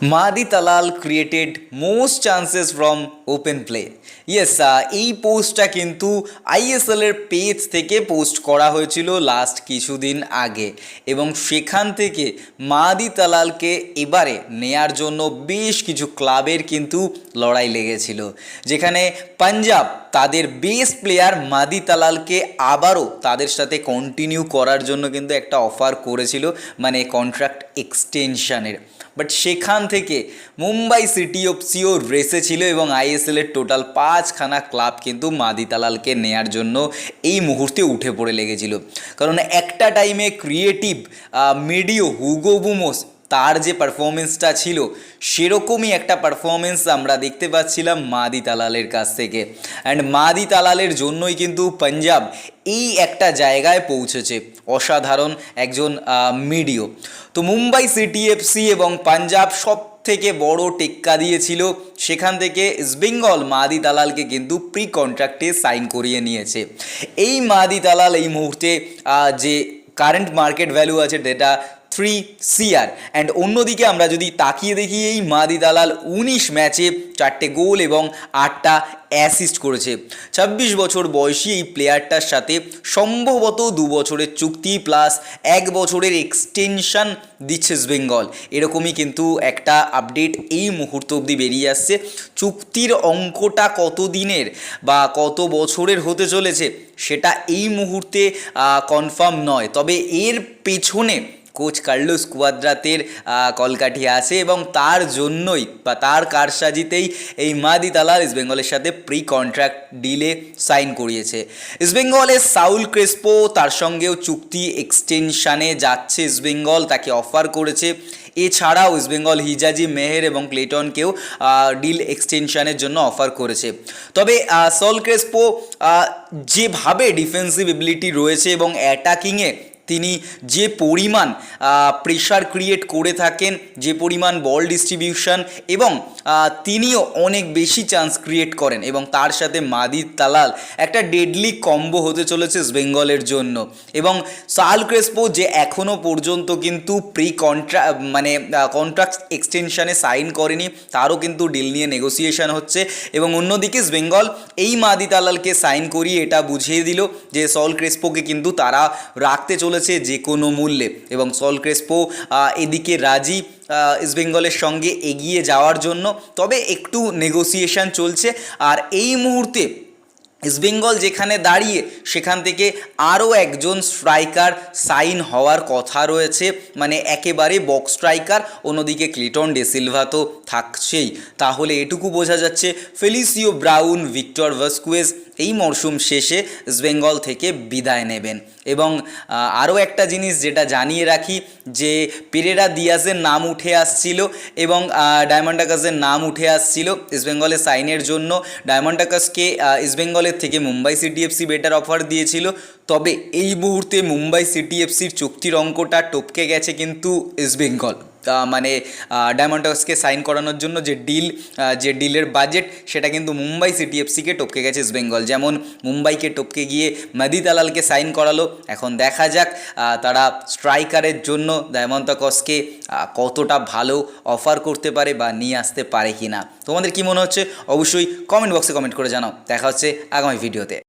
Mahdi Talal created most chances from open play. Yes এই পোস্টটা কিন্তু আইএসএল এর পেজ থেকে পোস্ট করা হয়েছিল লাস্ট কিছুদিন আগে। এবং সেখান থেকে মাদি তালালকে এবারে নেয়ার জন্য বেশ কিছু ক্লাবের কিন্তু লড়াই লেগেছিল। যেখানে পাঞ্জাব তাদের বেস্ট প্লেয়ার মাদি তালালকে আবারও তাদের সাথে কন্টিনিউ করার জন্য কিন্তু একটা অফার করেছিল মানে কন্ট্রাক্ট এক্সটেনশনের বাট সেখান থেকে মুম্বাই সিটি অফ সিও রেসে ছিল এবং আইএসএলের টোটাল পাঁচখানা ক্লাব কিন্তু মাদি তালালকে নেয়ার জন্য এই মুহূর্তে উঠে পড়ে লেগেছিল। কারণ একটা টাইমে ক্রিয়েটিভ মিডিও হুগো বুমোস তার যে পারফরমেন্সটা ছিল, সেরকমই একটা পারফরমেন্স আমরা দেখতে পাচ্ছিলাম মাদি তালালের কাছ থেকে। অ্যান্ড মাদি তালালের জন্যই কিন্তু পাঞ্জাব এই একটা জায়গায় পৌঁছেছে, অসাধারণ একজন মিডিও। তো মুম্বাই সিটি এফসি এবং পাঞ্জাব সব থেকে বড় টেক্কা দিয়েছিল, সেখান থেকে ইস্টবেঙ্গল মাদি দালালকে কিন্তু প্রি কন্ট্রাক্টে সাইন করিয়ে নিয়েছে। এই মাদি দালাল এই মুহূর্তে যে কারেন্ট মার্কেট ভ্যালু আছে যেটা থ্রি সিআর অ্যান্ড অন্যদিকে আমরা যদি তাকিয়ে দেখি, এই মাদি দালাল উনিশ ম্যাচে চারটে গোল এবং আটটা অ্যাসিস্ট করেছে। ছাব্বিশ বছর বয়সী এই প্লেয়ারটার সাথে সম্ভবত দু বছরের চুক্তি প্লাস এক বছরের এক্সটেনশন দিচ্ছে বেঙ্গল এরকমই কিন্তু একটা আপডেট এই মুহূর্ত অবধি বেরিয়ে আসছে। চুক্তির অঙ্কটা কত দিনের বা কত বছরের হতে চলেছে, সেটা এই মুহূর্তে কনফার্ম নয়। তবে এর পেছনে কোচ কার্লোস কুয়াদ্রাতের কলকাঠি আছে এবং তার জন্যই বা তার কারসাজিতেই এই মাদি তালাল ইস্টবেঙ্গলের সাথে প্রি কন্ট্রাক্ট ডিলে সাইন করিয়েছে। ইস্টবেঙ্গলের সাউল ক্রেসপো তার সঙ্গেও চুক্তি এক্সটেনশানে যাচ্ছে ইস্টবেঙ্গল তাকে অফার করেছে। এছাড়াও ইস্টবেঙ্গল হিজাজি মেহের এবং ক্লেটনকেও ডিল এক্সটেনশনের জন্য অফার করেছে। তবে সল ক্রেসপো যেভাবে ডিফেন্সিভ এবিলিটি রয়েছে এবং অ্যাটাকিংয়ে তিনি যে পরিমাণ প্রেশার ক্রিয়েট করে থাকেন, যে পরিমাণ বল ডিস্ট্রিবিউশন এবং তিনিও অনেক বেশি চান্স ক্রিয়েট করেন এবং তার সাথে মাদি তালাল একটা ডেডলি কম্বো হতে চলেছে বেঙ্গলের জন্য এবং সাল ক্রেসপো যে এখনও পর্যন্ত কিন্তু প্রি কন্ট্রা মানে কন্ট্রাক্ট এক্সটেনশানে সাইন করেনি, তারও কিন্তু ডিল নিয়ে নেগোসিয়েশন হচ্ছে এবং অন্যদিকে বেঙ্গল এই মাদি তালালকে সাইন করিয়ে এটা বুঝিয়ে দিল যে সল ক্রেসপোকে কিন্তু তারা রাখতে চলেছে যে কোনো মূল্যে এবং সল ক্রেসপো এদিকে রাজি ইস্টবেঙ্গলের সঙ্গে এগিয়ে যাওয়ার জন্য। তবে একটু নেগোসিয়েশন চলছে আর এই মুহূর্তে ইস্টবেঙ্গল যেখানে দাঁড়িয়ে, সেখান থেকে আরও একজন স্ট্রাইকার সাইন হওয়ার কথা রয়েছে। মানে একেবারে বক্স স্ট্রাইকার, অন্যদিকে ক্লিটন ডেসিলভা তো থাকছেই। তাহলে এটুকু বোঝা যাচ্ছে ফেলিসিও ব্রাউন, ভিক্টর ভাস্কুয়েজ এই মরশুম শেষে ইস্টবেঙ্গল থেকে বিদায় নেবেন। এবং আরও একটা জিনিস যেটা জানিয়ে রাখি, যে পেরেরা দিয়াজের নাম উঠে আসছিল এবং ডায়মন্ডাকাসের নাম উঠে আসছিল ইস্টবেঙ্গলের সাইনের জন্য। ডায়মন্ডাকাসকে ইস্টবেঙ্গলের থেকে Mumbai City FC better offer দিয়েছিল। তবে এই মুহূর্তে মুম্বাই সিটি এফসির চুক্তির অঙ্কটা টপকে গেছে কিন্তু ইস্টবেঙ্গল মানে ডায়মন্ডাসকে সাইন করানোর জন্য যে ডিল যে ডিলের বাজেট সেটা কিন্তু মুম্বাই সিটি এফসিকে টপকে গেছে ইস্ট বেঙ্গল যেমন মুম্বাইকে টপকে গিয়ে মাদি দালালকে সাইন করালো। এখন দেখা যাক তারা স্ট্রাইকারের জন্য ডায়মন্ডাকসকে কতটা ভালো অফার করতে পারে বা নিয়ে আসতে পারে কি না তোমাদের কি মনে হচ্ছে? অবশ্যই কমেন্ট বক্সে কমেন্ট করে জানাও। দেখা হচ্ছে আগামী ভিডিওতে